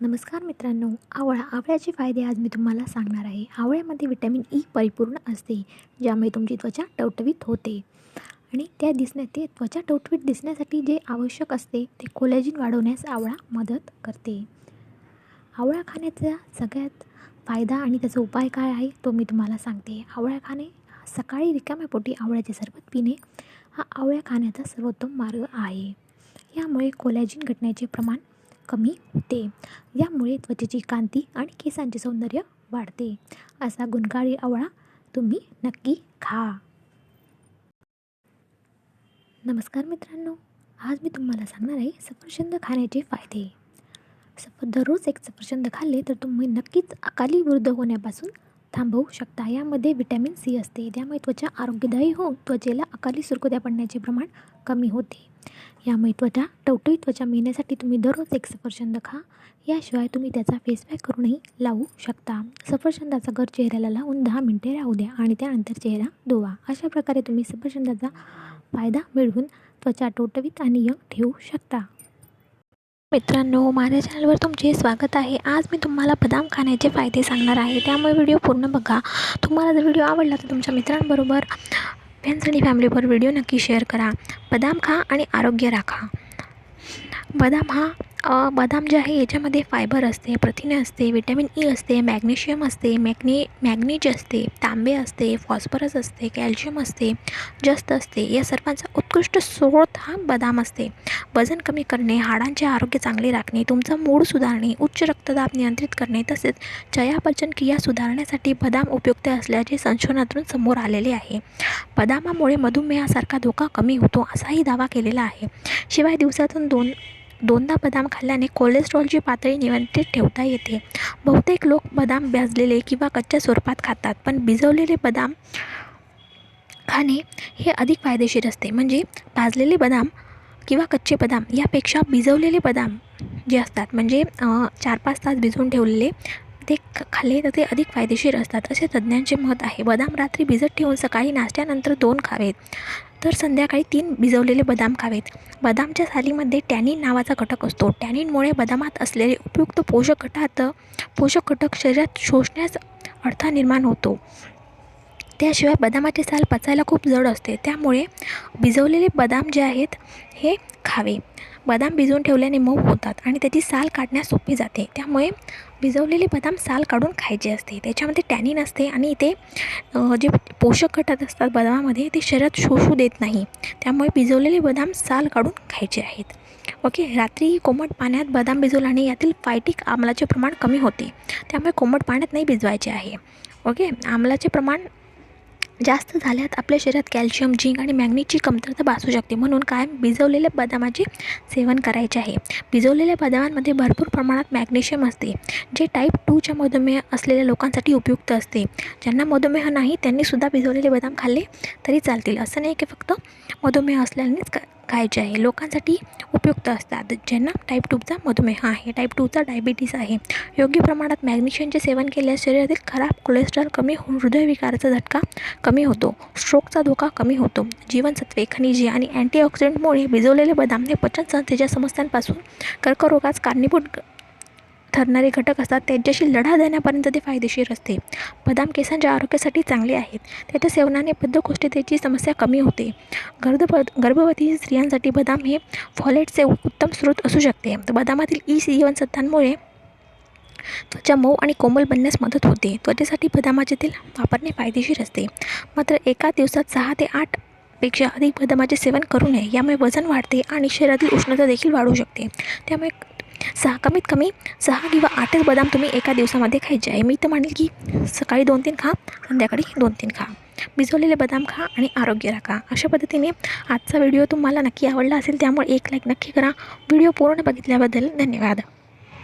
नमस्कार मित्रांनो आवळा आवळ्याचे फायदे आज मी तुम्हाला सांगणार आहे. आवळ्यामध्ये विटॅमिन ई परिपूर्ण असते ज्यामुळे तुमची त्वचा टवटवीत होते. आणि त्या दिसण्या ते त्वचा टवटवीत दिसण्यासाठी जे आवश्यक असते ते कोलॅजिन वाढवण्यास आवळा मदत करते. आवळा खाण्याचा सगळ्यात फायदा आणि त्याचा उपाय काय आहे तो मी तुम्हाला सांगते. आवळा खाणे सकाळी रिकाम्या पोटी आवळ्याचे सरबत पिणे हा आवळ्या खाण्याचा सर्वोत्तम मार्ग आहे. यामुळे कोलॅजिन घटण्याचे प्रमाण कमी होते. यामुळे त्वचेची कांती आणि केसांचे सौंदर्य वाढते. असा गुणकारी आवळा तुम्ही नक्की खा. नमस्कार मित्रांनो आज मी तुम्हाला सांगणार आहे सफरचंद खाण्याचे फायदे. सफ दररोज एक सफरचंद खाल्ले तर तुम्ही नक्कीच अकाली वृद्ध होण्यापासून थांबवू शकता. यामध्ये विटॅमिन सी असते. त्यामुळे त्वचा आरोग्यदायी होऊन त्वचेला अकाली सुरकुत्या पडण्याचे प्रमाण कमी होते. यामुळे त्वचा टवटवीत त्वचा मिळण्यासाठी तुम्ही दररोज एक सफरचंद खा. याशिवाय तुम्ही त्याचा फेसपॅक करूनही लावू शकता. सफरचंदाचा गर चेहऱ्याला लावून दहा मिनटे राहू द्या आणि त्यानंतर चेहरा धुवा. अशा प्रकारे तुम्ही सफरचंदाचा फायदा मिळवून त्वचा टवटवीत आणि यंग ठेवू शकता. मित्रांनो माझ्या चॅनलवर तुमचे स्वागत आहे. आज मी तुम्हाला बदाम खाण्याचे फायदे सांगणार आहे. त्यामुळे व्हिडिओ पूर्ण बघा. तुम्हाला जर व्हिडिओ आवडला तर तुमच्या मित्रांबरोबर फ्रेंड्स आणि फॅमिलीवर व्हिडिओ नक्की शेअर करा. बदाम खा आणि आरोग्य राखा. बदाम हा बदाम जे आहे याच्यामध्ये फायबर असते प्रथिने असते विटॅमिन ई असते मॅग्नेशियम असते मॅग्ने मॅग्नीज असते तांबे असते फॉस्फरस असते कॅल्शियम असते जस्त असते. या सर्वांचा उत्कृष्ट स्रोत हा बदाम असते. वजन कमी करणे हाडांचे आरोग्य चांगले राखणे तुमचा मूड सुधारणे उच्च रक्तदाब नियंत्रित करणे तसेच चयापचन क्रिया सुधारण्यासाठी बदाम उपयुक्त असल्याचे संशोधनातून समोर आलेले आहे. बदामामुळे मधुमेहासारखा धोका कमी होतो असाही दावा केलेला आहे. शिवाय दिवसातून दोन दोनदा बदाम खाल्ल्याने कोलेस्ट्रॉलची पातळी नियंत्रित ठेवता येते. बहुतेक लोक बदाम भाजलेले किंवा कच्च्या स्वरूपात खातात पण भिजवलेले बदाम खाणे हे अधिक फायदेशीर असते. म्हणजे भाजलेले बदाम किंवा कच्चे बदाम यापेक्षा भिजवलेले बदाम जे असतात म्हणजे चार पाच तास भिजवून ठेवलेले ते खाल्ले तर ते अधिक फायदेशीर असतात. असे तज्ज्ञांचे मत आहे बदाम रात्री भिजत ठेवून सकाळी नाश्त्यानंतर दोन खावेत तर संध्याकाळी तीन भिजवलेले बदाम खावेत. बदामच्या सालीमध्ये टॅनिन नावाचा घटक असतो. टॅनिनमुळे बदामात असलेले उपयुक्त पोषक घटात पोषक घटक शरीरात शोषण्यास अडथळा निर्माण होतो. त्याशिवाय बदामाची साल पचायला खूप जड असते. त्यामुळे भिजवलेले बदाम जे आहेत हे खावे. बदाम भिजवून ठेवल्याने मऊ होतात आणि त्याची साल काढण्यास सोपी जाते. त्यामुळे भिजवलेले बदाम साल काढून खायचे असते. त्याच्यामध्ये टॅनिन असते आणि ते जे पोषक घटक असतात बदामामध्ये ते शरीरात शोषू देत नाही. त्यामुळे भिजवलेले बदाम साल काढून खायचे आहेत. ओके रात्री कोमट पाण्यात बदाम भिजवल्याने यातील फायटिक आम्लाचे प्रमाण कमी होते. त्यामुळे कोमट पाण्यात नाही भिजवायचे आहे. ओके आम्लाचे प्रमाण जास्त झाल्यात आपल्या शरीरात कॅल्शियम झिंक आणि मॅग्नेटची कमतरता भासू शकते. म्हणून कायम भिजवलेल्या बदामाचे सेवन करायचे आहे. भिजवलेल्या बदामांमध्ये भरपूर प्रमाणात मॅग्नेशियम असते जे टाईप टूच्या मधुमेह असलेल्या लोकांसाठी उपयुक्त असते. ज्यांना मधुमेह नाही त्यांनीसुद्धा भिजवलेले बदाम खाल्ले तरी चालतील. असं नाही की फक्त मधुमेह असल्यानेच खायचे आहे लोकांसाठी उपयुक्त असतात. ज्यांना टाईप टूचा मधुमेह आहे टाईप टूचा डायबिटीस आहे योग्य प्रमाणात मॅग्नेशियमचे सेवन केल्यास शरीरातील खराब कोलेस्ट्रॉल कमी होऊन हृदयविकाराचा झटका कमी होतो स्ट्रोकचा धोका कमी होतो. जीवनसत्वे खनिजे आणि अँटीऑक्सिडंटमुळे भिजवलेले बदाम हे पचनसंस्थेच्या समस्यांपासून कर्करोगास कारणीभूत ठरणारे घटक असतात त्यांच्याशी लढा देण्यापर्यंत ते फायदेशीर असते. बदाम केसांच्या आरोग्यासाठी चांगले आहेत. त्याच्या सेवनाने बद्धकोष्ठतेची समस्या कमी होते. गर्भ गर्भवती स्त्रियांसाठी बदाम हे फॉलेटचे उत्तम स्रोत असू शकते. बदामातील ई जीवनसत्वांमुळे त्वचा मऊ आणि कोमल बनण्यास मदत होते. त्वचेसाठी बदामाचे तेल वापरणे फायदेशीर असते. मात्र एका दिवसात सहा ते आठपेक्षा अधिक बदामाचे सेवन करू नये यामुळे वजन वाढते आणि शरीरातील उष्णता देखील वाढू शकते. त्यामुळे सहा कमीत कमी सहा किंवा आठच बदाम तुम्ही एका दिवसामध्ये खायचे आहे. मी तर म्हणेल की सकाळी दोन तीन खा संध्याकाळी दोन तीन खा. भिजवलेले बदाम खा आणि आरोग्य राखा अशा पद्धतीने आजचा व्हिडिओ तुम्हाला नक्की आवडला असेल त्यामुळे एक लाईक नक्की करा. व्हिडिओ पूर्ण बघितल्याबद्दल धन्यवाद.